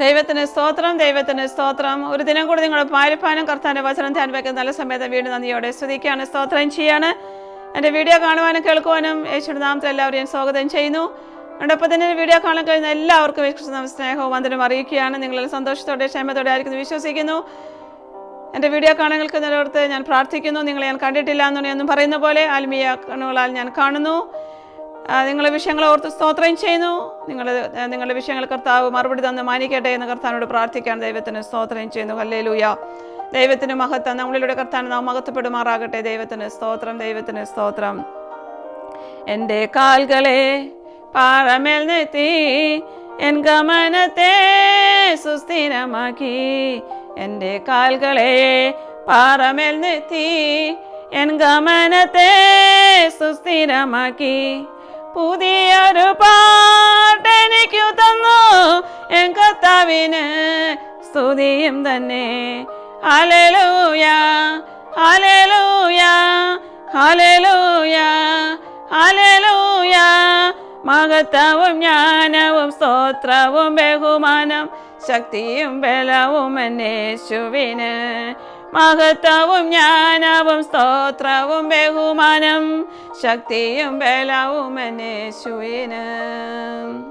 ദൈവത്തിന് സ്തോത്രം ദൈവത്തിന് സ്തോത്രം. ഒരു ദിനം കൂടി നിങ്ങൾ പാരിപ്പാനും കർത്താന്റെ വചനം ധ്യാൻ വയ്ക്കുന്ന നല്ല സമയത്ത് വീണ്ടും നന്ദിയോടെ സ്തുതിക്കുകയാണ് സ്തോത്രം ചെയ്യാണ്. എന്റെ വീഡിയോ കാണുവാനും കേൾക്കുവാനും യേശുടെ നാമത്തിൽ എല്ലാവരെയും സ്വാഗതം ചെയ്യുന്നു. അതോടൊപ്പം തന്നെ വീഡിയോ കാണാൻ കഴിയുന്ന എല്ലാവർക്കും യേശുക്രിസ്തു സ്നേഹവും വന്ദനം അറിയിക്കുകയാണ്. നിങ്ങളെ സന്തോഷത്തോടെ ക്ഷേമത്തോടെ ആയിരിക്കുന്നു വിശ്വസിക്കുന്നു. എന്റെ വീഡിയോ കാണാൻ കേൾക്കുന്നവരോടത്ത് ഞാൻ പ്രാർത്ഥിക്കുന്നു. നിങ്ങളെ ഞാൻ കണ്ടിട്ടില്ല എന്നു ഒന്നും പറയുന്ന പോലെ ആത്മീയ കണ്ണുകളാൽ ഞാൻ കാണുന്നു. ആ, നിങ്ങളെ വിഷയങ്ങളെ ഓർത്ത് സ്തോത്രം ചെയ്യുന്നു. നിങ്ങൾ നിങ്ങളുടെ വിഷയങ്ങൾ കർത്താവ് മറുപടി തന്ന് മാനിക്കട്ടെ എന്ന് കർത്താവിനോട് പ്രാർത്ഥിക്കാൻ ദൈവത്തിന് സ്തോത്രം ചെയ്യുന്നു. ഹല്ലേലൂയ. ദൈവത്തിന് മഹത്വം നമ്മളിലൂടെ കർത്താൻ നാം മഹത്വപ്പെടുമാറാകട്ടെ. ദൈവത്തിന് സ്തോത്രം ദൈവത്തിന് സ്തോത്രം. എന്റെ കാൽകളെ പാറമേൽ നിർത്തി എൻ ഗമനത്തെ സുസ്ഥിരമാക്കി. എന്റെ കാൽകളെ പാറമേൽ നിർത്തി എൻ ഗമനത്തെ സുസ്ഥിരമാക്കി. പുതിയൊരു പാട്ടെനിക്കു തന്നു. എൻ കർത്താവിന് സ്തുതിയും തന്നെ. അലലൂയ അലലൂയ അലലൂയ അലലൂയ മഹത്വവും ജ്ഞാനവും സ്തോത്രവും ബഹുമാനം ശക്തിയും ബലവും എന്നേശുവിന് മഹത്വവും ജ്ഞാനവും സ്തോത്രവും ബഹുമാനം ശക്തിയും ബലവും എന്നേശുവിന്.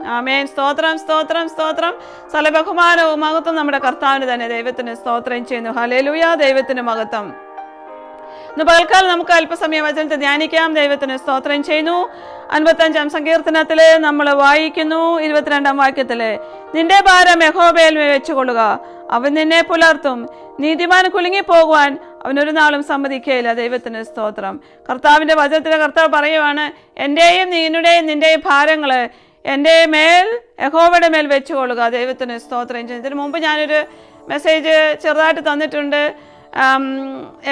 ആമേൻ. സ്തോത്രം സ്തോത്രം സ്തോത്രം. സ്ഥല ബഹുമാനവും മഹത്വം നമ്മുടെ കർത്താവിന് തന്നെ. ദൈവത്തിന് സ്തോത്രം ചെയ്യുന്നു. ഹലേലുയ ദൈവത്തിന് മഹത്വം. ഇന്ന് പകൽക്കാലം നമുക്ക് അല്പസമയം വചനത്തെ ധ്യാനിക്കാം. ദൈവത്തിന് സ്തോത്രം ചെയ്യുന്നു. അൻപത്തഞ്ചാം സങ്കീർത്തനത്തിൽ നമ്മൾ വായിക്കുന്നു. ഇരുപത്തിരണ്ടാം വാക്യത്തിൽ നിന്റെ ഭാരം യഹോബയിൽ വെച്ചുകൊള്ളുക. അവൻ നിന്നെ പുലർത്തും. നീതിമാൻ കുലുങ്ങി പോകുവാൻ അവനൊരു നാളും സമ്മതിക്കുകയില്ല ദൈവത്തിന് സ്തോത്രം. കർത്താവിന്റെ വചനത്തിലെ കർത്താവ് പറയുവാണ് എന്റെയും നീനുടെയും നിന്റെയും ഭാരങ്ങൾ എന്റെ മേൽ യഹോവയുടെ മേൽ വെച്ചുകൊള്ളുക. ദൈവത്തിന് സ്തോത്രം ഇതിനു മുമ്പ് ഞാനൊരു മെസ്സേജ് ചെറുതായിട്ട് തന്നിട്ടുണ്ട്.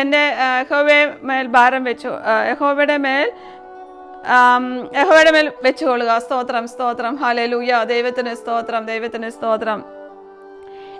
എന്റെ യഹോവയെ മേൽ ഭാരം വെച്ചു യഹോവയുടെ മേൽ യഹോവയുടെ മേൽ വെച്ചുകൊള്ളുക. സ്തോത്രം സ്തോത്രം. ഹാലലൂയ ദൈവത്തിന് സ്തോത്രം ദൈവത്തിന് സ്തോത്രം.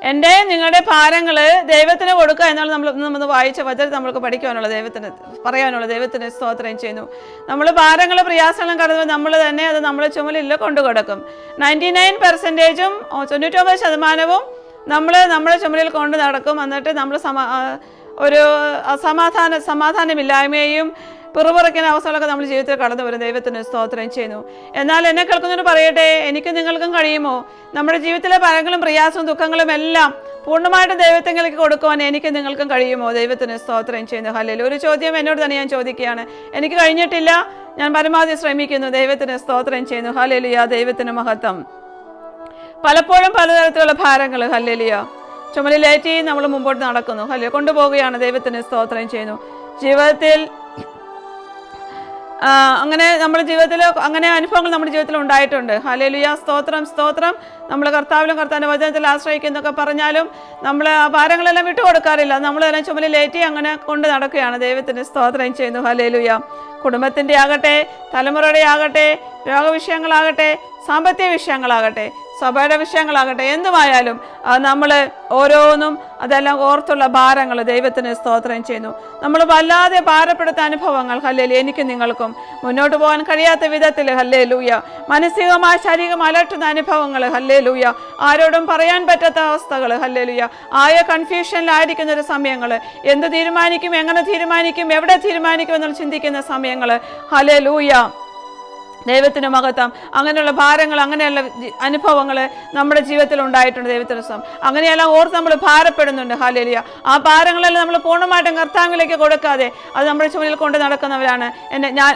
എന്റെ നിങ്ങളുടെ ഭാരങ്ങൾ ദൈവത്തിന് കൊടുക്കുക എന്നുള്ള നമ്മൾ നമ്മൾ വായിച്ച വചനം നമ്മൾക്ക് പഠിക്കുവാനുള്ള ദൈവത്തിന് പറയാനുള്ള ദൈവത്തിന് സ്തോത്രം ചെയ്യുന്നു. നമ്മൾ ഭാരങ്ങൾ പ്രയാസങ്ങളും കടന്നു നമ്മൾ തന്നെ അത് നമ്മളെ ചുമലിൽ കൊണ്ടു കൊടുക്കും നയന്റി നയൻ പെർസെന്റേജും തൊണ്ണൂറ്റൊമ്പത് ശതമാനവും നമ്മൾ നമ്മളെ ചുമലിൽ കൊണ്ട് നടക്കും. എന്നിട്ട് നമ്മൾ സമാ ഒരു അസമാധാന സമാധാനമില്ലായ്മയും പിറുപിറക്കുന്ന അവസ്ഥകളൊക്കെ നമ്മൾ ജീവിതത്തിൽ കടന്നു വരും ദൈവത്തിന് സ്തോത്രം ചെയ്യുന്നു. എന്നാൽ എന്നെ കേൾക്കുന്നവർ പറയട്ടെ എനിക്ക് നിങ്ങൾക്കും കഴിയുമോ? നമ്മുടെ ജീവിതത്തിലെ പരങ്ങളും പ്രയാസവും ദുഃഖങ്ങളും എല്ലാം പൂർണമായിട്ടും ദൈവത്തിലേക്ക് കൊടുക്കുവാൻ എനിക്ക് നിങ്ങൾക്കും കഴിയുമോ? ദൈവത്തിന് സ്തോത്രം ചെയ്യുന്നു. ഹല്ലേലൂയ. ഒരു ചോദ്യം എന്നോട് തന്നെ ഞാൻ ചോദിക്കുകയാണ്. എനിക്ക് കഴിഞ്ഞിട്ടില്ല. ഞാൻ പരമാവധി ശ്രമിക്കുന്നു. ദൈവത്തിന് സ്തോത്രം ചെയ്യുന്നു. ഹല്ലേലൂയ. ദൈവത്തിന് മഹത്വം. പലപ്പോഴും പലതരത്തിലുള്ള ഭാരങ്ങൾ ഹല്ലേലിയ. ചുമലിലേറ്റി നമ്മൾ മുമ്പോട്ട് നടക്കുന്നു. ഹല്ലെ കൊണ്ടുപോവുകയാണ് ദൈവത്തിന് സ്തോത്രം ചെയ്യുന്നു. ജീവിതത്തിൽ അങ്ങനെ നമ്മുടെ ജീവിതത്തിൽ അങ്ങനെ അനുഭവങ്ങൾ നമ്മുടെ ജീവിതത്തിൽ ഉണ്ടായിട്ടുണ്ട്. ഹലേലുയ സ്തോത്രം സ്തോത്രം. നമ്മൾ കർത്താവിലും കർത്താവിന്റെ വചനത്തിൽ ആശ്രയിക്കുന്നൊക്കെ പറഞ്ഞാലും നമ്മൾ ആ ഭാരങ്ങളെല്ലാം വിട്ടുകൊടുക്കാറില്ല നമ്മളെല്ലാം ചുമലിലേറ്റി അങ്ങനെ കൊണ്ട് നടക്കുകയാണ്. ദൈവത്തിന് സ്തോത്രം ചെയ്യുന്നു. ഹലേലുയ കുടുംബത്തിന്റെ ആകട്ടെ തലമുറയുടെ ആകട്ടെ രോഗവിഷയങ്ങളാകട്ടെ സാമ്പത്തിക വിഷയങ്ങളാകട്ടെ സഭയുടെ വിഷയങ്ങളാകട്ടെ എന്തുമായാലും നമ്മൾ ഓരോന്നും അതെല്ലാം ഓർത്തുള്ള ഭാരങ്ങൾ ദൈവത്തിന് സ്തോത്രം ചെയ്യുന്നു. നമ്മൾ വല്ലാതെ ഭാരപ്പെടുത്ത അനുഭവങ്ങൾ ഹല്ലേലു എനിക്ക് നിങ്ങൾക്കും മുന്നോട്ട് പോകാൻ കഴിയാത്ത വിധത്തിൽ ഹല്ലേ ലൂയ മാനസികമായ ശാരീരികം അലട്ടുന്ന അനുഭവങ്ങൾ ഹല്ലേ ലൂയ ആരോടും പറയാൻ പറ്റാത്ത അവസ്ഥകൾ ഹല്ലേ ലൂയ ആയ കൺഫ്യൂഷനിലായിരിക്കുന്ന ഒരു സമയങ്ങൾ എന്ത് തീരുമാനിക്കും എങ്ങനെ തീരുമാനിക്കും എവിടെ തീരുമാനിക്കും എന്നുള്ള ചിന്തിക്കുന്ന സമയങ്ങൾ ഹലേ ലൂയ ദൈവത്തിന് മഹത്വം. അങ്ങനെയുള്ള ഭാരങ്ങൾ അങ്ങനെയുള്ള അനുഭവങ്ങൾ നമ്മുടെ ജീവിതത്തിൽ ഉണ്ടായിട്ടുണ്ട് ദൈവത്തിന് സ്വം. അങ്ങനെയെല്ലാം ഓർത്ത് നമ്മൾ ഭാരപ്പെടുന്നുണ്ട്. ഹാലേലിയ ആ ഭാരങ്ങളെല്ലാം നമ്മൾ പൂർണമായിട്ടും കർത്താവിലേക്ക് കൊടുക്കാതെ അത് നമ്മുടെ ചുമലിൽ കൊണ്ട് നടക്കുന്നവരാണ്. എന്റെ ഞാൻ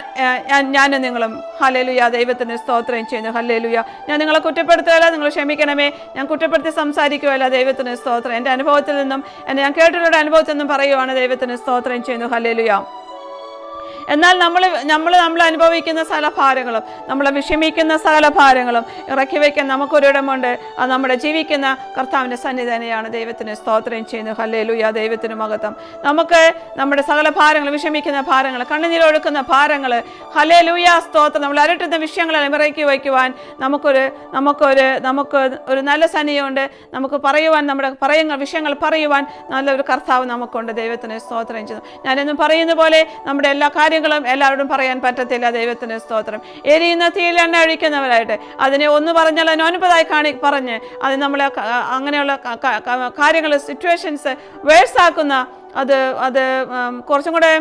ഞാൻ ഞാനും നിങ്ങളും. ഹലേലുയ ദൈവത്തിന് സ്തോത്രം ചെയ്യുന്നു. ഹല്ലേലുയ. ഞാൻ നിങ്ങളെ കുറ്റപ്പെടുത്തുകയല്ല നിങ്ങൾ ക്ഷമിക്കണമേ. ഞാൻ കുറ്റപ്പെടുത്തി സംസാരിക്കുകയല്ല ദൈവത്തിന് സ്തോത്രം. എന്റെ അനുഭവത്തിൽ നിന്നും എന്റെ ഞാൻ കേട്ടിട്ടുള്ള അനുഭവത്തിൽ നിന്നും പറയുവാണ് ദൈവത്തിന് സ്തോത്രം ചെയ്യുന്നു. ഹല്ലേലുയ. എന്നാൽ നമ്മൾ നമ്മൾ നമ്മൾ അനുഭവിക്കുന്ന സകല ഭാരങ്ങളും നമ്മൾ വിഷമിക്കുന്ന സകല ഭാരങ്ങളും ഇറക്കി വയ്ക്കാൻ നമുക്കൊരിടമുണ്ട്. അത് നമ്മുടെ ജീവിക്കുന്ന കർത്താവിന്റെ സന്നിധാനയാണ് ദൈവത്തിന് സ്തോത്രം ചെയ്യുന്നു. ഹല്ലേലൂയ ദൈവത്തിന് മഹത്വം. നമുക്ക് നമ്മുടെ സകല ഭാരങ്ങൾ വിഷമിക്കുന്ന ഭാരങ്ങൾ കണ്ണുനീരൊഴുക്കുന്ന ഭാരങ്ങൾ ഹല്ലേലൂയ സ്തോത്രം. നമ്മൾ അരട്ടുന്ന വിഷയങ്ങളെല്ലാം ഇറക്കി വയ്ക്കുവാൻ നമുക്കൊരു നമുക്കൊരു നമുക്ക് ഒരു നല്ല സന്നിധിയുണ്ട്. നമുക്ക് പറയുവാൻ നമ്മുടെ പറയുന്ന വിഷയങ്ങൾ പറയുവാൻ നല്ലൊരു കർത്താവ് നമുക്കുണ്ട്. ദൈവത്തിന് സ്തോത്രം ചെയ്യുന്നു. ഞാനെന്നും പറയുന്ന പോലെ നമ്മുടെ എല്ലാ കാര്യങ്ങളും കാര്യങ്ങളും എല്ലാവരോടും പറയാൻ പറ്റത്തില്ല. ദൈവത്തിന് സ്തോത്രം. എരിയുന്ന തീയിൽ എണ്ണ ഒഴിക്കുന്നവരായിട്ട് അതിനെ ഒന്ന് പറഞ്ഞാൽ അതിന് ഒൻപതായി കാണി പറഞ്ഞ് അത് നമ്മളെ അങ്ങനെയുള്ള കാര്യങ്ങൾ സിറ്റുവേഷൻസ് വേഴ്സാക്കുന്ന അത് അത് കുറച്ചും കൂടെ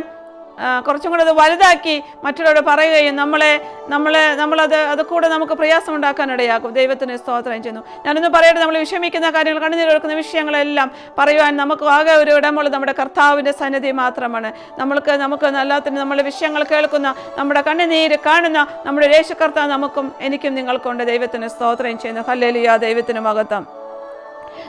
കുറച്ചും കൂടെ അത് വലുതാക്കി മറ്റുള്ളവരോട് പറയുകയും നമ്മളെ നമ്മളെ നമ്മളത് അത് കൂടെ നമുക്ക് പ്രയാസം ഉണ്ടാക്കാനിടയാക്കും. ദൈവത്തിന് സ്തോത്രം ചെയ്യുന്നു. ഞാനൊന്ന് പറയട്ടെ നമ്മൾ വിഷമിക്കുന്ന കാര്യങ്ങൾ കണ്ണുനീരൊഴുക്കുന്ന വിഷയങ്ങളെല്ലാം പറയുവാൻ നമുക്ക് ആകെ ഒരു ഇടമുള്ളത് നമ്മുടെ കർത്താവിന്റെ സന്നിധി മാത്രമാണ്. നമ്മൾക്ക് നമുക്ക് നല്ലാത്തിന് നമ്മളെ വിഷയങ്ങൾ കേൾക്കുന്ന നമ്മുടെ കണ്ണുനീര് കാണുന്ന നമ്മുടെ യേശു നമുക്കും എനിക്കും നിങ്ങൾക്കുണ്ട് ദൈവത്തിന് സ്തോത്രം ചെയ്യുന്നു. ഹല്ലേലിയ. ദൈവത്തിന് മഹത്വം.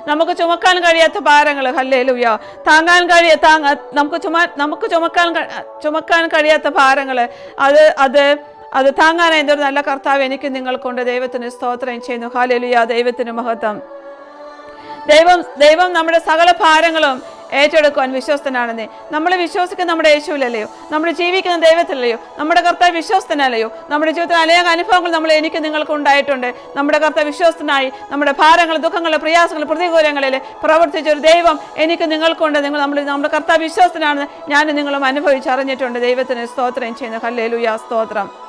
നമുക്ക് ചുമക്കാൻ കഴിയാത്ത ഭാരങ്ങൾ ഹല്ലേ ഹല്ലേലൂയ. താങ്ങാൻ കഴിയ താങ്ങ നമുക്ക് ചുമ നമുക്ക് ചുമക്കാൻ ചുമക്കാൻ കഴിയാത്ത ഭാരങ്ങൾ. അത് അത് അത് താങ്ങാനായി എന്തൊരു നല്ല കർത്താവ് എനിക്ക് നിങ്ങൾക്കുണ്ട്. ദൈവത്തിന് സ്തോത്രം ചെയ്യുന്നു. ഹാലേലുയ ദൈവത്തിന് മഹത്വം. ദൈവം ദൈവം നമ്മുടെ സകല ഭാരങ്ങളും ഏറ്റെടുക്കുവാൻ വിശ്വസ്തനാണെന്നേ. നമ്മൾ വിശ്വസിക്കുന്ന നമ്മുടെ യേശുവിലല്ലയോ? നമ്മൾ ജീവിക്കുന്ന ദൈവത്തിലല്ലയോ? നമ്മുടെ കർത്താവ് വിശ്വസ്തനല്ലയോ? നമ്മുടെ ജീവിതത്തിൽ അനേക അനുഭവങ്ങൾ നമ്മൾ എനിക്ക് നിങ്ങൾക്ക് ഉണ്ടായിട്ടുണ്ട്. നമ്മുടെ കർത്താവ് വിശ്വസ്തനായി നമ്മുടെ ഭാരങ്ങൾ ദുഃഖങ്ങൾ പ്രയാസങ്ങൾ പ്രതികൂലങ്ങളിൽ പ്രവർത്തിച്ച ഒരു ദൈവം എനിക്ക് നിങ്ങൾക്കുണ്ട്. നിങ്ങൾ നമ്മൾ നമ്മുടെ കർത്താവ് വിശ്വസ്തനാണെന്ന് ഞാനും നിങ്ങളും അനുഭവിച്ചറിഞ്ഞിട്ടുണ്ട്. ദൈവത്തിന് സ്തോത്രം ചെയ്യുന്ന. ഹല്ലേലൂയ. സ്തോത്രം.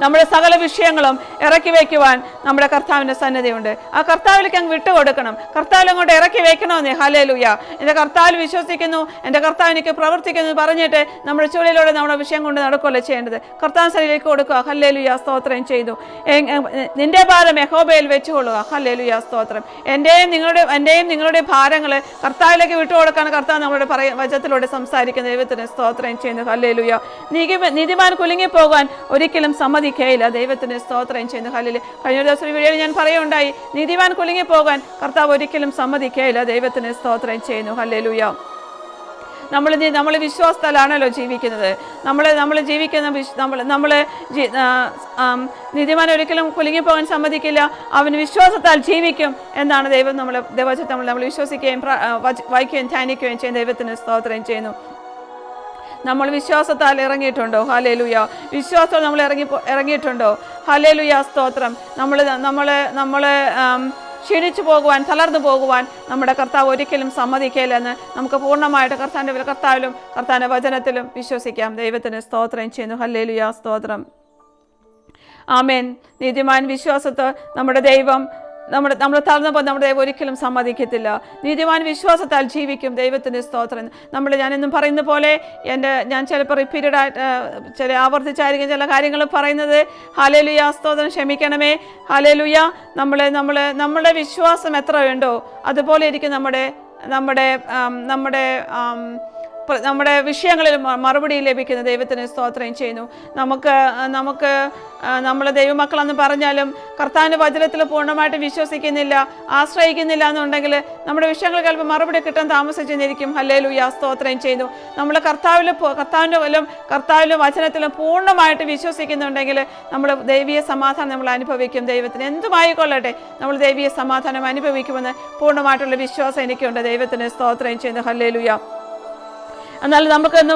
നമ്മുടെ സകല വിഷയങ്ങളും ഇറക്കി വയ്ക്കുവാൻ നമ്മുടെ കർത്താവിന്റെ സന്നദ്ധയുണ്ട് ആ കർത്താവിലേക്ക് അങ്ങ് വിട്ടുകൊടുക്കണം. കർത്താവിൽ അങ്ങോട്ട് ഇറക്കി വെക്കണമെന്നേ ഹലേലുയ എന്റെ കർത്താവിൽ വിശ്വസിക്കുന്നു. എന്റെ കർത്താവ് എനിക്ക് പ്രവർത്തിക്കുന്നു പറഞ്ഞിട്ട് നമ്മുടെ ചുഴലിലൂടെ നമ്മുടെ വിഷയം കൊണ്ട് നടക്കുകയല്ലേ ചെയ്യേണ്ടത്? കർത്താവ് സ്ഥലയിലേക്ക് കൊടുക്കുക. ഹല്ലേലുയ. സ്തോത്രം ചെയ്തു. നിന്റെ ഭാരം യഹോബയിൽ വെച്ചുകൊള്ളുക. ഹല്ലേലുയ. സ്തോത്രം. എന്റെയും നിങ്ങളുടെ എന്റെയും നിങ്ങളുടെ ഭാരങ്ങൾ കർത്താവിലേക്ക് വിട്ടുകൊടുക്കാൻ കർത്താവ് നമ്മുടെ പറയ വചത്തിലൂടെ സംസാരിക്കുന്ന ദൈവത്തിന് സ്തോത്രം ചെയ്യുന്നു ഹല്ലേലുയ. നീതി നീതിമാൻ കുലുങ്ങിപ്പോകാൻ ഒരിക്കലും സമ്മതിക്കുകയില്ല ദൈവത്തിന് സ്തോത്രം ചെയ്യുന്നു ഹലിൽ കഴിഞ്ഞ ദിവസം വീഡിയോയിൽ ഞാൻ പറയുണ്ടായി നീതിവാൻ കുലുങ്ങിപ്പോകാൻ കർത്താവ് ഒരിക്കലും സമ്മതിക്കുകയില്ല ദൈവത്തിന് സ്തോത്രം ചെയ്യുന്നു ഹല്ലേലൂയ നമ്മൾ നമ്മൾ വിശ്വാസത്തിലാണല്ലോ ജീവിക്കുന്നത്. നമ്മൾ നമ്മൾ ജീവിക്കുന്ന വിശ് നമ്മൾ നമ്മൾ നീതിമാൻ ഒരിക്കലും കുലുങ്ങിപ്പോകാൻ സമ്മതിക്കില്ല അവൻ വിശ്വാസത്താൽ ജീവിക്കും എന്നാണ് ദൈവം നമ്മൾ ദൈവചത്തെ നമ്മൾ വിശ്വസിക്കുകയും വായിക്കുകയും ധ്യാനിക്കുകയും ചെയ്യും ദൈവത്തിന് സ്തോത്രം ചെയ്യുന്നു. നമ്മൾ വിശ്വാസത്താൽ ഇറങ്ങിയിട്ടുണ്ടോ? ഹലേലുയ വിശ്വാസം നമ്മൾ ഇറങ്ങി ഇറങ്ങിയിട്ടുണ്ടോ? ഹലേലുയ സ്തോത്രം. നമ്മൾ നമ്മൾ നമ്മൾ ക്ഷീണിച്ചു പോകുവാൻ തളർന്നു പോകുവാൻ നമ്മുടെ കർത്താവ് ഒരിക്കലും സമ്മതിക്കില്ലെന്ന് നമുക്ക് പൂർണമായിട്ട് കർത്താവിന്റെ കർത്താവിലും കർത്താവിന്റെ വചനത്തിലും വിശ്വസിക്കാം. ദൈവത്തിന് സ്തോത്രം ചെയ്യുന്നു. ഹല്ലേലുയ സ്തോത്രം. ആമേൻ. നീതിമാൻ വിശ്വാസത്ത് നമ്മുടെ ദൈവം നമ്മുടെ നമ്മൾ തളർന്നപ്പോൾ നമ്മുടെ ദൈവം ഒരിക്കലും സമ്മതിക്കത്തില്ല. നീതിമാൻ വിശ്വാസത്താൽ ജീവിക്കും ദൈവത്തിന്റെ സ്തോത്രം. നമ്മൾ ഞാനെന്നും പറയുന്ന പോലെ എന്റെ ഞാൻ ചിലപ്പോൾ റിപ്പീറ്റഡ് ആയിട്ട് ചില ആവർത്തിച്ചായിരിക്കും ചില കാര്യങ്ങൾ പറയുന്നത്. ഹലേലുയ സ്തോത്രം ക്ഷമിക്കണമേ. ഹലേലുയ നമ്മൾ നമ്മൾ നമ്മുടെ വിശ്വാസം എത്ര ഉണ്ടോ അതുപോലെ ഇരിക്കും നമ്മുടെ നമ്മുടെ നമ്മുടെ നമ്മുടെ വിഷയങ്ങളിൽ മറുപടി ലഭിക്കുന്ന. ദൈവത്തിന് സ്തോത്രം ചെയ്യുന്നു. നമുക്ക് നമുക്ക് നമ്മൾ ദൈവമക്കളെന്ന് പറഞ്ഞാലും കർത്താവിന്റെ വചനത്തിൽ പൂർണമായിട്ട് വിശ്വസിക്കുന്നില്ല ആശ്രയിക്കുന്നില്ല എന്നുണ്ടെങ്കിൽ നമ്മുടെ വിഷയങ്ങൾ ചിലപ്പോൾ മറുപടി കിട്ടാൻ താമസിച്ചെന്നിരിക്കും. ഹല്ലേലൂയ. സ്തോത്രം ചെയ്യുന്നു. നമ്മൾ കർത്താവിൽ കർത്താവിന്റെ വല്ലതും കർത്താവിന്റെ വചനത്തിലും പൂർണമായിട്ട് വിശ്വസിക്കുന്നുണ്ടെങ്കിൽ നമ്മൾ ദൈവീയ സമാധാനം നമ്മൾ അനുഭവിക്കും. ദൈവത്തിന് എന്തുമായിക്കൊള്ളട്ടെ നമ്മൾ ദൈവീയ സമാധാനം അനുഭവിക്കുമെന്ന് പൂർണമായിട്ടുള്ള വിശ്വാസം എനിക്കുണ്ട്. ദൈവത്തിന് സ്തോത്രം ചെയ്യുന്നു. ഹല്ലേലൂയ. എന്നാൽ നമുക്ക് എന്ന്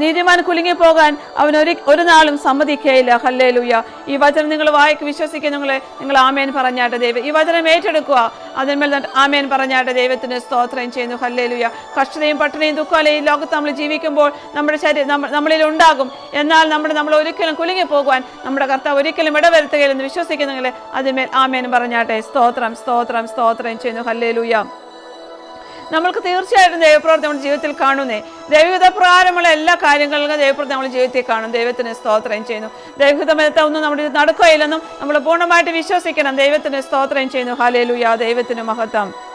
നീതിമാൻ കുലുങ്ങി പോകാൻ അവൻ ഒരു ഒരു നാളും സമ്മതിക്കുകയില്ല ഹല്ലേലൂയ. ഈ വചനം നിങ്ങൾ വായിക്ക് വിശ്വസിക്കുക നിങ്ങൾ നിങ്ങൾ ആമേൻ പറഞ്ഞാട്ടെ ദൈവം. ഈ വചനം ഏറ്റെടുക്കുക. അതിന്മേൽ ആമേൻ പറഞ്ഞാട്ടെ ദൈവത്തിന് സ്തോത്രം ചെയ്യുന്നു. ഹല്ലേ ഹല്ലേലൂയ. കഷ്ടതയും പട്ടിണിയും ദുഃഖമല്ല ഈ ലോകത്ത് നമ്മൾ ജീവിക്കുമ്പോൾ നമ്മുടെ ശരീരം നമ്മളിൽ ഉണ്ടാകും. എന്നാൽ നമ്മൾ നമ്മൾ ഒരിക്കലും കുലുങ്ങി പോകുവാൻ നമ്മുടെ കർത്താവ് ഒരിക്കലും ഇടവരുത്തുകയില്ലെന്ന് വിശ്വസിക്കുന്നെങ്കിൽ അതിന്മേൽ ആമേൻ പറഞ്ഞാട്ടെ. സ്തോത്രം സ്തോത്രം സ്തോത്രം ചെയ്യുന്നു. ഹല്ലേ ഹല്ലേലൂയ. നമ്മൾക്ക് തീർച്ചയായിട്ടും ദൈവപ്രവർത്തി നമ്മുടെ ജീവിതത്തിൽ കാണുന്നേ. ദൈവഹിത പ്രകാരമുള്ള എല്ലാ കാര്യങ്ങളിലും ദൈവപ്രവർത്തി നമ്മുടെ ജീവിതത്തിൽ കാണും. ദൈവത്തിന് സ്തോത്രം ചെയ്യുന്നു. ദൈവഹിതമത്തെ ഒന്നും നമ്മുടെ നടക്കുകയില്ലെന്നും നമ്മൾ പൂർണമായിട്ട് വിശ്വസിക്കണം. ദൈവത്തിന് സ്തോത്രം ചെയ്യുന്നു. ഹാലേലുയ ദൈവത്തിന് മഹത്വം.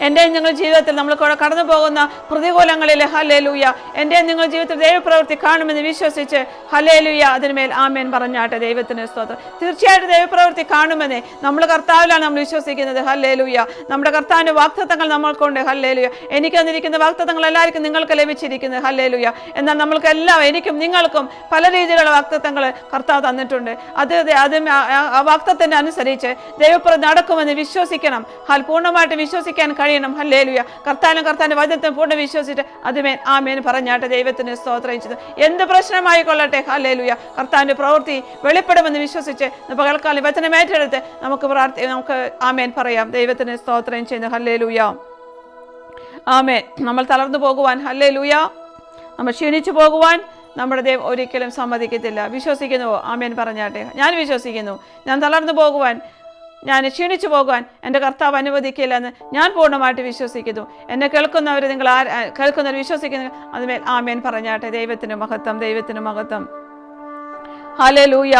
എന്റെ ഞങ്ങൾ ജീവിതത്തിൽ നമ്മൾ കൂടെ കടന്നു പോകുന്ന പ്രതികൂലങ്ങളിൽ ഹലേലൂയ എന്റെ നിങ്ങൾ ജീവിതത്തിൽ ദൈവപ്രവൃത്തി കാണുമെന്ന് വിശ്വസിച്ച് ഹലേലൂയ അതിന്മേൽ ആമേൻ പറഞ്ഞാട്ടെ ദൈവത്തിന് സ്തോത്രം. തീർച്ചയായിട്ടും ദൈവപ്രവൃത്തി കാണുമെന്നേ നമ്മൾ കർത്താവിലാണ് നമ്മൾ വിശ്വസിക്കുന്നത്. ഹല്ലേലൂയ. നമ്മുടെ കർത്താവിന്റെ വാക്തത്വങ്ങൾ നമ്മൾക്കുണ്ട്. ഹല്ലേലൂയ. എനിക്ക് തന്നിരിക്കുന്ന വാക്തത്വങ്ങൾ എല്ലാവർക്കും നിങ്ങൾക്ക് ലഭിച്ചിരിക്കുന്നത് ഹല്ലേലൂയ. എന്നാൽ നമ്മൾക്കെല്ലാം എനിക്കും നിങ്ങൾക്കും പല രീതിയിലുള്ള വാക്തത്വങ്ങൾ കർത്താവ് തന്നിട്ടുണ്ട്. അത് അത് ആ വാക്തത്വത്തിന്റെ അനുസരിച്ച് ദൈവപ്രവൃത്തി നടക്കുമെന്ന് വിശ്വസിക്കണം. ഹൽ പൂർണമായിട്ട് വിശ്വസിക്കാൻ കഴിയണം. ഹല്ലേലൂയ. കർത്താനും കർത്താന്റെ വചനത്തെ പൂർണ വിശ്വസിച്ച് അതുമേൻ ആമേൻ പറഞ്ഞാട്ടെ ദൈവത്തിന് സ്തോത്രം ചെയ്തു എന്ത് പ്രശ്നമായി കൊള്ളട്ടെ ഹല്ലേലൂയ. കർത്താന്റെ പ്രവൃത്തി വെളിപ്പെടുമെന്ന് വിശ്വസിച്ച് പകൽക്കാലം വചനം ഏറ്റെടുത്ത് നമുക്ക് പ്രാർത്ഥി നമുക്ക് ആമേൻ പറയാം. ദൈവത്തിന് സ്തോത്രം ചെയ്യുന്നു ഹല്ലേലൂയ. ആമേൻ. നമ്മൾ തളർന്നു പോകുവാൻ. ഹല്ലേലൂയ. നമ്മൾ ക്ഷീണിച്ചു പോകുവാൻ നമ്മുടെ ദൈവം ഒരിക്കലും സമ്മതിക്കത്തില്ല. വിശ്വസിക്കുന്നുവോ ആമേൻ പറഞ്ഞാട്ടെ ഞാൻ വിശ്വസിക്കുന്നു. ഞാൻ തളർന്നു പോകുവാൻ. ഞാൻ ക്ഷീണിച്ചു പോകുവാൻ എന്റെ കർത്താവ് അനുവദിക്കില്ല എന്ന് ഞാൻ പൂർണമായിട്ട് വിശ്വസിക്കുന്നു. എന്നെ കേൾക്കുന്നവർ നിങ്ങൾ ആ കേൾക്കുന്നവർ വിശ്വസിക്കുന്നു അതുമേൽ ആമേൻ പറഞ്ഞാട്ടെ. ദൈവത്തിന് മഹത്വം ദൈവത്തിന് മഹത്വം. ഹലേ ലൂയ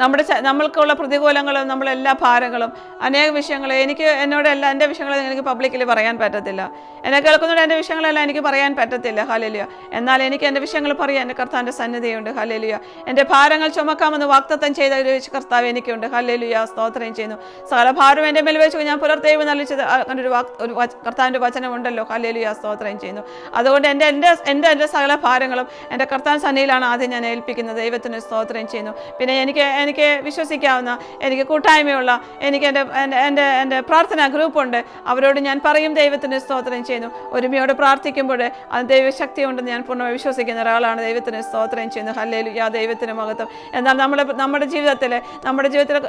നമ്മുടെ നമ്മൾക്കുള്ള പ്രതികൂലങ്ങളും നമ്മളെല്ലാ ഭാരങ്ങളും അനേക വിഷയങ്ങൾ എനിക്ക് എന്നോട് എല്ലാ എന്റെ വിഷയങ്ങളും എനിക്ക് പബ്ലിക്കിൽ പറയാൻ പറ്റത്തില്ല. എന്നെ കേൾക്കുന്നവരുടെ എന്റെ വിഷയങ്ങളെല്ലാം എനിക്ക് പറയാൻ പറ്റത്തില്ല. ഹലലിയ എന്നാൽ എനിക്ക് എന്റെ വിഷയങ്ങൾ പറയാൻ എന്റെ കർത്താവിന്റെ സന്നിധിയുണ്ട്. ഹലലിയ എന്റെ ഭാരങ്ങൾ ചുമക്കാമെന്ന് വാക്തത്വം ചെയ്ത ഒരു കർത്താവ് എനിക്കുണ്ട്. ഹലലിയ സ്തോത്രം ചെയ്യുന്നു. സകല ഭാരം എന്റെ മേൽ വെച്ച് ഞാൻ പുലർത്തേവ് നൽകിച്ചത് അങ്ങനെ ഒരു വാക്ക് ഒരു കർത്താവിന്റെ വചനമുണ്ടല്ലോ. ഹലലിയ സ്തോത്രം ചെയ്യുന്നു. അതുകൊണ്ട് എന്റെ എന്റെ എന്റെ എന്റെ സകല ഭാരങ്ങളും എന്റെ കർത്താൻ സന്നിധിയിലാണ് ആദ്യം ഞാൻ ഏൽപ്പിക്കുന്നത്. ദൈവത്തിന് സ്തോത്രം ചെയ്യുന്നു. പിന്നെ എനിക്ക് എനിക്ക് വിശ്വസിക്കാവുന്ന എനിക്ക് കൂട്ടായ്മയുള്ള എനിക്ക് എന്റെ എന്റെ എന്റെ പ്രാർത്ഥനാ ഗ്രൂപ്പുണ്ട്. അവരോട് ഞാൻ പറയും ദൈവത്തിന് സ്തോത്രം ചെയ്യുന്നു. ഒരുമയോട് പ്രാർത്ഥിക്കുമ്പോൾ അത് ദൈവശക്തി ഉണ്ടെന്ന് ഞാൻ പൂർണമായി വിശ്വസിക്കുന്ന ഒരാളാണ്. ദൈവത്തിന് സ്തോത്രം ചെയ്യുന്നു. ഹല്ലേലു യാ ദൈവത്തിന് മഹത്വം. എന്നാൽ നമ്മുടെ നമ്മുടെ ജീവിതത്തിൽ നമ്മുടെ ജീവിതത്തിലെ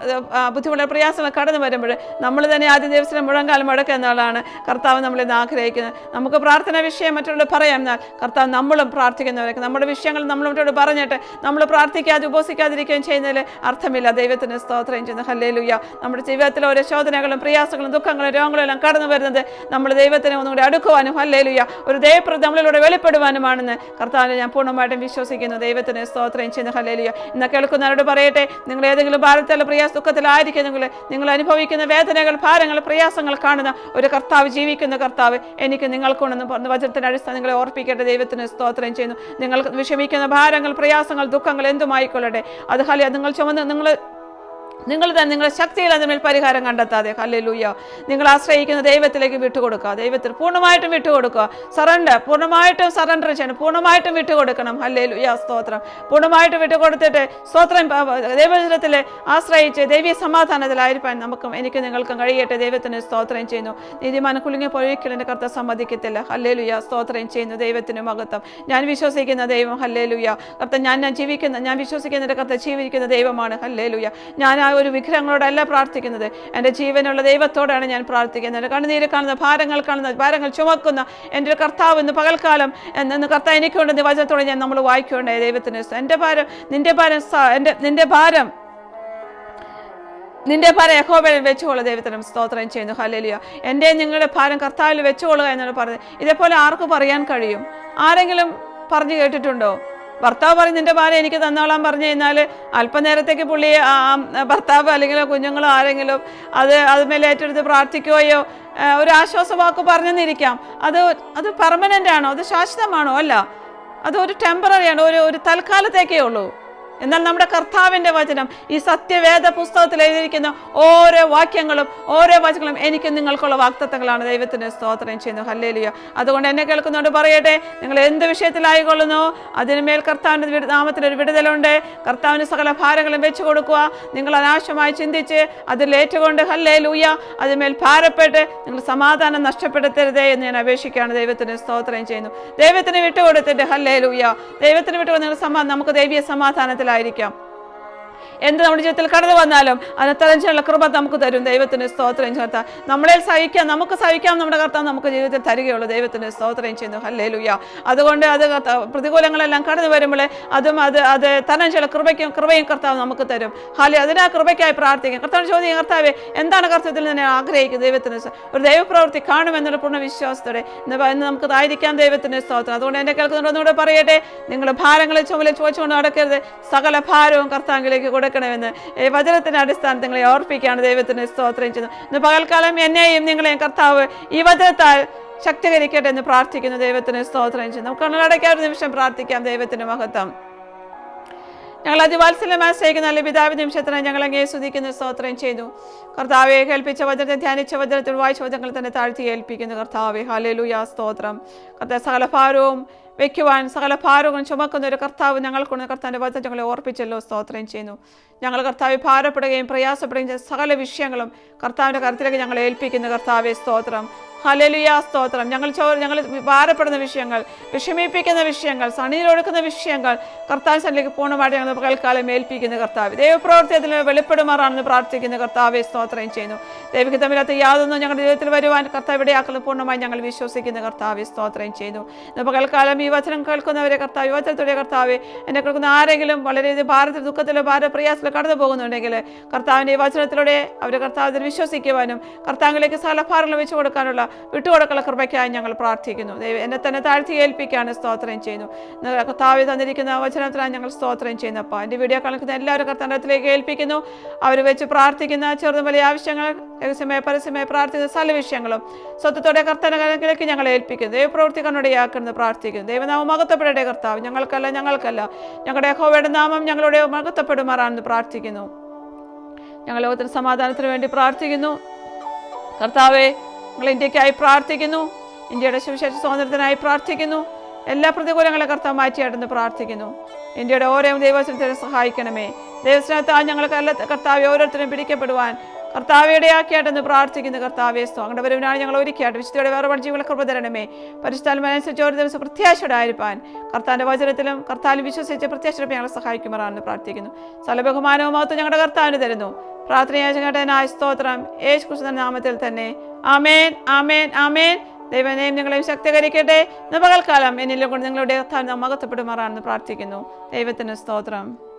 ബുദ്ധിമുട്ടുള്ള പ്രയാസങ്ങൾ കടന്നു വരുമ്പോൾ നമ്മൾ തന്നെ ആദ്യ ദിവസത്തിന് മുഴങ്കാലം മുടക്കുക എന്നുള്ളതാണ് കർത്താവ് നമ്മളിൽ നിന്ന് ആഗ്രഹിക്കുന്നത്. നമുക്ക് പ്രാർത്ഥന വിഷയം മറ്റുള്ള പറയാം എന്നാൽ കർത്താവ് നമ്മളും പ്രാർത്ഥിക്കുന്നവരൊക്കെ നമ്മുടെ വിഷയങ്ങൾ നമ്മളോട് പറഞ്ഞിട്ട് നമ്മൾ പ്രാർത്ഥിക്കാതെ ഉപസിക്കാതിരിക്കുകയും ചെയ്യുന്നതിൽ അർത്ഥമില്ല. ദൈവത്തിന് സ്തോത്രം ചെയ്യുന്നു. ഹല്ലേലൂയ. നമ്മുടെ ജീവിതത്തിലെ ഓരോ ശോധനകളും പ്രയാസങ്ങളും ദുഃഖങ്ങളും രോഗങ്ങളും എല്ലാം കടന്നു വരുന്നത് നമ്മൾ ദൈവത്തിനെ ഒന്നുകൂടി അടുക്കുവാനും ഹല്ലേലൂയ. ഒരു ദൈവപ്രതി നമ്മളിലൂടെ വെളിപ്പെടുവാനുമാണെന്ന് കർത്താവിനെ ഞാൻ പൂർണമായിട്ടും വിശ്വസിക്കുന്നു. ദൈവത്തിന് സ്തോത്രം ചെയ്യുന്നു. ഹല്ലേലൂയ. ഇന്ന് കേൾക്കുന്നവരോട് പറയട്ടെ നിങ്ങൾ ഏതെങ്കിലും ഭാരത്തിലെ പ്രയാസ ദുഃഖത്തിലായിരിക്കുന്നെങ്കിൽ നിങ്ങൾ അനുഭവിക്കുന്ന വേദനകൾ ഭാരങ്ങൾ പ്രയാസങ്ങൾ കാണുന്ന ഒരു കർത്താവ് ജീവിക്കുന്ന കർത്താവ് എനിക്ക് നിങ്ങൾക്കുണ്ടെന്ന് പറഞ്ഞ് വചനത്തിന്റെ അടിസ്ഥാനം നിങ്ങളെ ഓർപ്പിക്കേണ്ട ദൈവത്തിന് സ്തോത്രം ചെയ്യുന്നു. നിങ്ങൾ വിഷമിക്കുന്ന ഭാരങ്ങൾ പ്രയാസങ്ങൾ ദുഃഖങ്ങൾ എന്തുമായിക്കൊള്ളട്ടെ. അത് ഹലിയ നിങ്ങൾ ചുമന്ന് നിങ്ങൾ നിങ്ങൾ തന്നെ നിങ്ങളുടെ ശക്തിയിൽ അതിന്മേൽ പരിഹാരം കണ്ടെത്താതെ ഹല്ലേലൂയ. നിങ്ങൾ ആശ്രയിക്കുന്ന ദൈവത്തിലേക്ക് വിട്ടുകൊടുക്കുക. ദൈവത്തിൽ പൂർണമായിട്ടും വിട്ടുകൊടുക്കുക. സറണ്ടർ പൂർണമായിട്ടും സറണ്ടർ ചെയ്യണം. പൂർണമായിട്ടും വിട്ടുകൊടുക്കണം. ഹല്ലേലൂയ സ്തോത്രം. പൂർണമായിട്ട് വിട്ടുകൊടുത്തിട്ട് സ്തോത്രം ദൈവജനത്തിൽ ആശ്രയിച്ച് ദൈവീയ സമാധാനത്തിലായിരിക്കാൻ നമുക്കും എനിക്ക് നിങ്ങൾക്കും കഴിയട്ടെ. ദൈവത്തിന് സ്തോത്രം ചെയ്യുന്നു. നീതിമാന കുലുങ്ങി പൊഴിക്കൽ എന്റെ കർത്ത സമ്മതിക്കത്തില്ല. ഹല്ലേലൂയ സ്തോത്രം ചെയ്യുന്നു ദൈവത്തിന് മഹത്വം. ഞാൻ വിശ്വസിക്കുന്ന ദൈവം ഹല്ലേലൂയ. കർത്ത ഞാൻ ഞാൻ ജീവിക്കുന്ന ഞാൻ വിശ്വസിക്കുന്ന എന്റെ കർത്ത ജീവിക്കുന്ന ദൈവമാണ്. ഹല്ലേലൂയ. ഞാൻ ഒരു വിഗ്രഹങ്ങളോടല്ല പ്രാർത്ഥിക്കുന്നത്. എന്റെ ജീവനുള്ള ദൈവത്തോടാണ് ഞാൻ പ്രാർത്ഥിക്കുന്നത്. കണ്ണുനീര് കാണുന്ന ഭാരങ്ങൾ കാണുന്ന ഭാരങ്ങൾ ചുമക്കുന്ന എന്റെ കർത്താവ് ഇന്ന് പകൽക്കാലം എന്ന് കർത്താവ് എനിക്കുണ്ടെന്ന് വചനത്തോടെ ഞാൻ നമ്മൾ വായിക്കുകയുണ്ടായ. ദൈവത്തിന് എന്റെ ഭാരം നിന്റെ ഭാരം എന്റെ നിന്റെ ഭാരം നിന്റെ ഭാരം യഹോബയിൽ വെച്ചുകൊള്ളുക ദൈവത്തിനും സ്തോത്രം ചെയ്യുന്നു. ഹല്ലേലൂയ. എന്റെ നിങ്ങളുടെ ഭാരം കർത്താവിൽ വെച്ചുകൊള്ളുക എന്നാണ് പറഞ്ഞത്. ഇതേപോലെ ആർക്ക് പറയാൻ കഴിയും? ആരെങ്കിലും പറഞ്ഞു കേട്ടിട്ടുണ്ടോ? ഭർത്താവ് പറയും നിന്റെ ഭാര്യ എനിക്ക് തന്നോളാം പറഞ്ഞു കഴിഞ്ഞാൽ അല്പനേരത്തേക്ക് പുള്ളി ഭർത്താവ് അല്ലെങ്കിൽ കുഞ്ഞുങ്ങളോ ആരെങ്കിലും അത് അതുമേൽ ഏറ്റെടുത്ത് പ്രാർത്ഥിക്കുകയോ ഒരു ആശ്വാസ വാക്ക് പറഞ്ഞെന്നിരിക്കാം. അത് അത് പെർമനന്റ് ആണോ? അത് ശാശ്വതമാണോ? അല്ല. അത് ഒരു ടെമ്പററി ആണ്? ഒരു ഒരു തൽക്കാലത്തേക്കേ ഉള്ളൂ. എന്നാൽ നമ്മുടെ കർത്താവിന്റെ വചനം ഈ സത്യവേദ പുസ്തകത്തിൽ എഴുതിയിരിക്കുന്ന ഓരോ വാക്യങ്ങളും ഓരോ വചനങ്ങളും എനിക്ക് നിങ്ങൾക്കുള്ള വാക്തത്വങ്ങളാണ് ദൈവത്തിന് സ്തോത്രം ചെയ്യുന്നു. ഹല്ലേലിയ. അതുകൊണ്ട് എന്നെ കേൾക്കുന്നതുകൊണ്ട് പറയട്ടെ നിങ്ങൾ എന്ത് വിഷയത്തിലായിക്കൊള്ളുന്നു? അതിനുമേൽ കർത്താവിന്റെ നാമത്തിലൊരു വിടുതലുണ്ട്. കർത്താവിന് സകല ഭാരങ്ങളും വെച്ചു കൊടുക്കുക. നിങ്ങൾ അനാവശ്യമായി ചിന്തിച്ച് അതിലേറ്റുകൊണ്ട് ഹല്ലേ ലൂയ അതിന്മേൽ ഭാരപ്പെട്ട് നിങ്ങൾ സമാധാനം നഷ്ടപ്പെടുത്തരുതേ എന്ന് ഞാൻ അപേക്ഷിക്കുകയാണ്. ദൈവത്തിന് സ്തോത്രം ചെയ്യുന്നു. ദൈവത്തിന് വിട്ടുകൊടുത്തിട്ട് ഹല്ലേ ലൂയ ദൈവത്തിന് വിട്ടുകൊടുത്ത് നിങ്ങൾ സമാ നമുക്ക് ദൈവീയ സമാധാനത്തിലായിരിക്കാം എന്ത് നമ്മുടെ ജീവിതത്തിൽ കടന്നു വന്നാലും അതിനെ തലഞ്ചുള്ള കൃപ നമുക്ക് തരും. ദൈവത്തിന് സ്തോത്രം ചേർത്ത നമ്മളെ സഹിക്കാം നമുക്ക് സഹിക്കാം നമ്മുടെ കർത്താവ് നമുക്ക് ജീവിതത്തിൽ തരികയുള്ളൂ. ദൈവത്തിന് സ്തോത്രം ചെയ്യുന്നു. ഹല്ലേ ലുയ്യ അതുകൊണ്ട് അത് പ്രതികൂലങ്ങളെല്ലാം കടന്നു വരുമ്പോൾ അതും അത് അത് തലഞ്ചുള്ള കൃപയ്ക്കും കൃപയും കർത്താവ് നമുക്ക് തരും. ഹാലി അതിനാ കൃപയ്ക്കായി പ്രാർത്ഥിക്കും. കർത്താവ് ചോദ്യം കർത്താവ് എന്താണ് കർത്തത്തിൽ നിന്ന് ആഗ്രഹിക്കുന്നത്? ദൈവത്തിന് ഒരു ദൈവപ്രവൃത്തി കാണുമെന്നുള്ള പൂർണ വിശ്വാസത്തോടെ ഇന്ന് നമുക്ക് തായിരിക്കാം ദൈവത്തിന് സ്തോത്രം. അതുകൊണ്ട് എന്നെ കേൾക്കുന്നുണ്ടെന്നൂടെ പറയട്ടെ. നിങ്ങൾ ഭാരങ്ങളെ ചുമലിൽ ചോദിച്ചുകൊണ്ട് നടക്കരുത്. സകല ഭാരവും കർത്താവിലേക്ക് കൊടുക്കണമെന്ന് ഈ വചനത്തിന്റെ അടിസ്ഥാനത്തിൽ നിങ്ങളെ ഓർപ്പിക്കുകയാണ് ദൈവത്തിന് സ്തോത്രം ചെയ്യുന്നത്. ഇന്ന് പകൽക്കാലം എന്നെയും നിങ്ങളെയും കർത്താവ് ഈ വചനത്താൽ ശക്തീകരിക്കട്ടെ എന്ന് പ്രാർത്ഥിക്കുന്നു ദൈവത്തിന് സ്തോത്രം ചെയ്യുന്നു. നമുക്ക് കണ്ണടയ്ക്കാൻ ഒരു നിമിഷം പ്രാർത്ഥിക്കാം ദൈവത്തിന് മഹത്വം. ഞങ്ങൾ അതിവാത്സല്യമായി സ്നേഹിക്കുന്ന നല്ല പിതാവ് നിമിഷത്തിന് ഞങ്ങൾ അങ്ങേ സ്തുതിക്കുന്ന സ്തോത്രം ചെയ്തു കർത്താവെ കേൾപ്പിച്ച വചനത്തെ ധ്യാനിച്ച വചനത്തിൽ വായിച്ച വചനങ്ങൾ തന്നെ താഴ്ത്തി ഏൽപ്പിക്കുന്നു കർത്താവെ. ഹാലേലുയാ സ്തോത്രം. കർത്താവ് സകല ഭാരവും വെക്കുവാൻ സകല ഭാരവും ചുമക്കുന്ന ഒരു കർത്താവ് ഞങ്ങൾക്കൊണ്ട്. കർത്താവിന്റെ വചനം ഞങ്ങളെ ഓർപ്പിച്ചല്ലോ സ്തോത്രം ചെയ്യുന്നു. ഞങ്ങൾ കർത്താവ് ഭാരപ്പെടുകയും പ്രയാസപ്പെടുകയും സകല വിഷയങ്ങളും കർത്താവിന്റെ കരുത്തിലേക്ക് ഞങ്ങൾ ഏൽപ്പിക്കുന്നു. കർത്താവെ സ്തോത്രം. ഹലലിയ സ്തോത്രം. ഞങ്ങൾ ചോ ഞങ്ങൾ ഭാരപ്പെടുന്ന വിഷയങ്ങൾ വിഷമിപ്പിക്കുന്ന വിഷയങ്ങൾ സണിയിലൊടുക്കുന്ന വിഷയങ്ങൾ കർത്താവ് സന്നിലേക്ക് പൂർണമായിട്ട് ഞങ്ങൾ പകൽക്കാലം ഏൽപ്പിക്കുന്ന. കർത്താവ് ദൈവപ്രവൃത്തി അതിൽ വെളിപ്പെടുമാറാണെന്ന് പ്രാർത്ഥിക്കുന്ന. കർത്താവെ സ്തോത്രം ചെയ്യുന്നു. ദൈവിക തമ്മിലത്തെ യാതൊന്നും ഞങ്ങളുടെ ജീവിതത്തിൽ വരുവാൻ കർത്താവ് ഇടയാക്കുന്നത് പൂർണമായി ഞങ്ങൾ വിശ്വസിക്കുന്ന. കർത്താവെ സ്തോത്രം ചെയ്യുന്നു. പകൽക്കാലം ഈ വചനം കേൾക്കുന്നവരെ കർത്താവ് ഈ വചനത്തോടെ കർത്താവ് എന്നെ കേൾക്കുന്ന ആരെങ്കിലും വളരെ ഭാരത്തിൽ ദുഃഖത്തിലോ ഭാര പ്രയാസത്തിലോ കടന്നു പോകുന്നുണ്ടെങ്കിൽ കർത്താവിന്റെ ഈ വചനത്തിലൂടെ അവർ കർത്താവിൽ വിശ്വസിക്കുവാനും കർത്താവിലേക്ക് സ്ഥലഭാരങ്ങൾ വെച്ചു കൊടുക്കാനുള്ള വിട്ടുകൊടുക്കുള്ള കൃപയ്ക്കായി ഞങ്ങൾ പ്രാർത്ഥിക്കുന്നു. എന്നെ തന്നെ താഴ്ത്തി ഏൽപ്പിക്കുകയാണ്. സ്തോത്രം ചെയ്യുന്നു. കർത്താവ് തന്നിരിക്കുന്ന വചനത്തിലാണ് ഞങ്ങൾ സ്തോത്രം ചെയ്യുന്നപ്പോൾ എന്റെ വീഡിയോ കളിക്കുന്ന എല്ലാവരും കർത്താവിനത്തിലേക്ക് ഏൽപ്പിക്കുന്നു. അവർ വെച്ച് പ്രാർത്ഥിക്കുന്ന ചെറുതും വലിയ ആവശ്യങ്ങൾ രഹസ്യമായ പരസ്യമായ പ്രാർത്ഥിക്കുന്ന സകല വിഷയങ്ങളും സ്വത്വത്തോടെ കർത്തനകളിലേക്ക് ഞങ്ങൾ ഏൽപ്പിക്കുന്നു. ദൈവപ്രവൃത്തി കണ്ണുടയാക്കുന്നത് പ്രാർത്ഥിക്കുന്നു. ദൈവനാമം മകത്തപ്പെടേ കർത്താവ്. ഞങ്ങൾക്കല്ല ഞങ്ങൾക്കല്ല. ഞങ്ങളുടെ ഹോവയുടെ നാമം ഞങ്ങളുടെ മകത്തപ്പെടുമാറാണെന്ന് പ്രാർത്ഥിക്കുന്നു. ഞങ്ങൾ ലോകത്തിന് സമാധാനത്തിന് വേണ്ടി പ്രാർത്ഥിക്കുന്നു. കർത്താവെ ഞങ്ങൾ ഇന്ത്യക്കായി പ്രാർത്ഥിക്കുന്നു. ഇന്ത്യയുടെ സുവിശേഷ സ്വാതന്ത്ര്യത്തിനായി പ്രാർത്ഥിക്കുന്നു. എല്ലാ പ്രതികൂലങ്ങളെ കർത്താവ് മാറ്റിയാട്ടെന്ന് പ്രാർത്ഥിക്കുന്നു. ഇന്ത്യയുടെ ഓരോ ദൈവസ്നത്തിനെ സഹായിക്കണമേ. ദൈവസ്നത്താൽ ഞങ്ങൾക്ക് എല്ലാ കർത്താവെ ഓരോരുത്തരും പിടിക്കപ്പെടുവാൻ കർത്താവെ ഇടയാക്കിയാട്ടെന്ന് പ്രാർത്ഥിക്കുന്നു കർത്താവേ അങ്ങയുടെ വരവിനാണ് ഞങ്ങൾ ഒരുക്കിയായിട്ട് വിശുദ്ധയുടെ വേറെ ജീവികളെ കൃപ തരണമേ. പരിശുദ്ധാത്മനുസരിച്ച് ഒരു ദിവസം പ്രത്യാശയുടെ ആയിരിക്കാൻ കർത്താവിന്റെ വചനത്തിലും കർത്താവിൽ വിശ്വസിച്ച് പ്രത്യാശയുടെ ഞങ്ങളെ സഹായിക്കുമാറാണെന്ന് പ്രാർത്ഥിക്കുന്നു. സ്ഥല ബഹുമാനവും മഹത്വം ഞങ്ങളുടെ കർത്താവിന് തരുന്നു. പ്രാർത്ഥനയാചകനായ സ്തോത്രം. യേശു കൃഷ്ണൻ നാമത്തിൽ തന്നെ ആമേൻ ആമേൻ ആമേൻ. ദൈവനെയും നിങ്ങളെയും ശക്തീകരിക്കട്ടെ. പകൽക്കാലം എന്നിലും കൊണ്ട് നിങ്ങളുടെ കർത്താവിനെ മകത്തപ്പെടുമാറാണെന്ന് പ്രാർത്ഥിക്കുന്നു. ദൈവത്തിന് സ്തോത്രം.